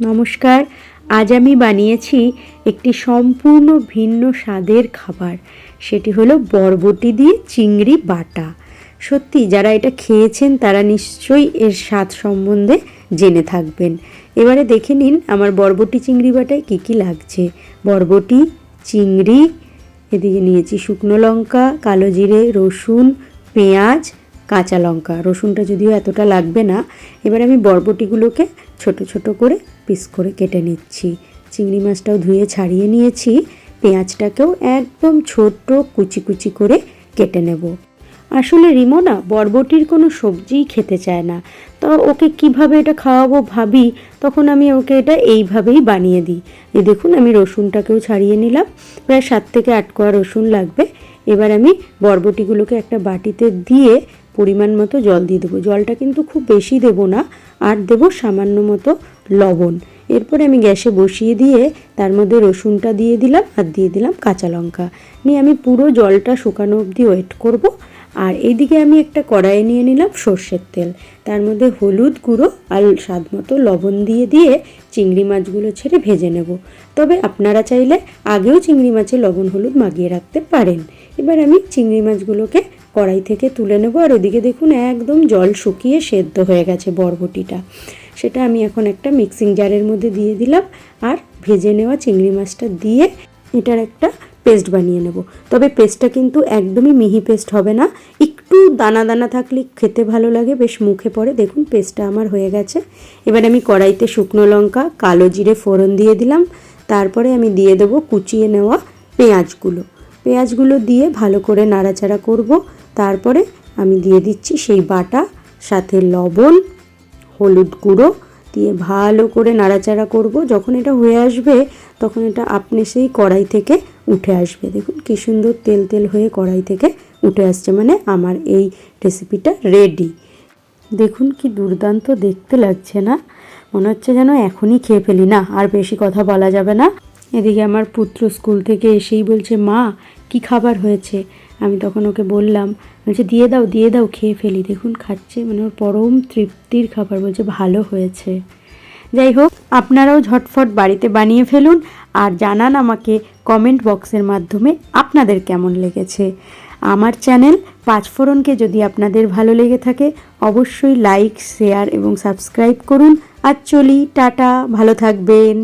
নমস্কার, আজ আমি বানিয়েছি একটি সম্পূর্ণ ভিন্ন স্বাদের খাবার। সেটি হলো বরবটি দিয়ে চিংড়ি বাটা। সত্যি, যারা এটা খেয়েছেন, তারা নিশ্চয়ই এর স্বাদ সম্বন্ধে জেনে থাকবেন। এবারে দেখে নিন আমার বরবটি চিংড়ি বাটায় কী কী লাগছে। বরবটি, চিংড়ি, এদিকে নিয়েছি শুকনো লঙ্কা, কালো জিরে, রসুন, পেঁয়াজ, কাঁচা লঙ্কা। রসুনটা যদিও এতটা লাগবে না, এবার আমি বরবটিগুলোকে ছোট ছোট করে পিস করে কেটে নিচ্ছি। চিংড়ি মাছটাও ধুয়ে ছাড়িয়ে নিয়েছি। পেঁয়াজটাকেও একদম ছোট্ট কুচি কুচি করে কেটে নেব। আসলে রিমো না বরবটির কোনো সবজিই খেতে চায় না। তো ওকে কীভাবে এটা খাওয়াবো ভাবি, তখন আমি ওকে এটা এইভাবেই বানিয়ে দিই। এই দেখুন, আমি রসুনটাকেও ছাড়িয়ে নিলাম। প্রায় সাত থেকে আট কোয়া রসুন লাগবে। এবার আমি বরবটিগুলোকে একটা বাটিতে দিয়ে পরিমাণ মতো জল দিয়ে দেবো। জলটা কিন্তু খুব বেশি দেবো না। আর দেব সামান্য মতো লবণ। এরপরে আমি গ্যাসে বসিয়ে দিয়ে তার মধ্যে রসুনটা দিয়ে দিলাম আর দিয়ে দিলাম কাঁচা লঙ্কা। নিয়ে আমি পুরো জলটা শুকানো অবধি ওয়েট করব। আর এইদিকে আমি একটা কড়াইয়ে নিয়ে নিলাম সর্ষের তেল। তার মধ্যে হলুদ গুঁড়ো আর স্বাদ মতো লবণ দিয়ে দিয়ে চিংড়ি মাছগুলো ছেড়ে ভেজে নেব। তবে আপনারা চাইলে আগেও চিংড়ি মাছে লবণ হলুদ মাগিয়ে রাখতে পারেন। এবার আমি চিংড়ি মাছগুলোকে কড়াই থেকে তুলে নেব আর ওদিকে দেখুন একদম জল শুকিয়ে সেদ্ধ হয়ে গেছে বরবটিটা। সেটা আমি এখন একটা মিক্সিং জারের মধ্যে দিয়ে দিলাম আর ভেজে নেওয়া চিংড়ি মাছটা দিয়ে এটার একটা পেস্ট বানিয়ে নেব। তবে পেস্টটা কিন্তু একদমই মিহি পেস্ট হবে না। একটু দানা দানা থাকলে খেতে ভালো লাগে, বেশ মুখে পড়ে। দেখুন, পেস্টটা আমার হয়ে গেছে। এবার আমি কড়াইতে শুকনো লঙ্কা, কালো জিরে ফোড়ন দিয়ে দিলাম। তারপরে আমি দিয়ে দেবো কুচিয়ে নেওয়া পেঁয়াজগুলো। পেঁয়াজগুলো দিয়ে ভালো করে নাড়াচাড়া করব। তারপরে আমি দিয়ে দিচ্ছি সেই বাটা, সাথে লবণ, হলুদ গুঁড়ো দিয়ে ভালো করে নাড়াচাড়া করব। যখন এটা হয়ে আসবে, তখন এটা আপনি সেই কড়াই থেকে উঠে আসবে। দেখুন কী সুন্দর তেল তেল হয়ে কড়াই থেকে উঠে আসছে। মানে আমার এই রেসিপিটা রেডি দেখুন কি দুর্দান্ত, দেখতে লাগছে না? মনে হচ্ছে যেন এখনই খেয়ে ফেলি। না, আর বেশি কথা বলা যাবে না। এদিকে আমার পুত্র স্কুল থেকে এসেই বলছে, মা কি খাবার হয়েছে? আমি তখন ওকে বললাম, বলছে, দিয়ে দাও দিয়ে দাও, খেয়ে ফেলি। দেখুন, খাচ্ছে মানে ওর পরম তৃপ্তির খাবার, বলছে, ভালো হয়েছে। যাই হোক, আপনারাও ঝটফট বাড়িতে বানিয়ে ফেলুন আর জানান আমাকে কমেন্ট বক্সের মাধ্যমে আপনাদের কেমন লেগেছে। আমার চ্যানেল পাঁচফোড়নকে যদি আপনাদের ভালো লেগে থাকে, অবশ্যই লাইক, শেয়ার এবং সাবস্ক্রাইব করুন। আর চলি, টাটা, ভালো থাকবেন।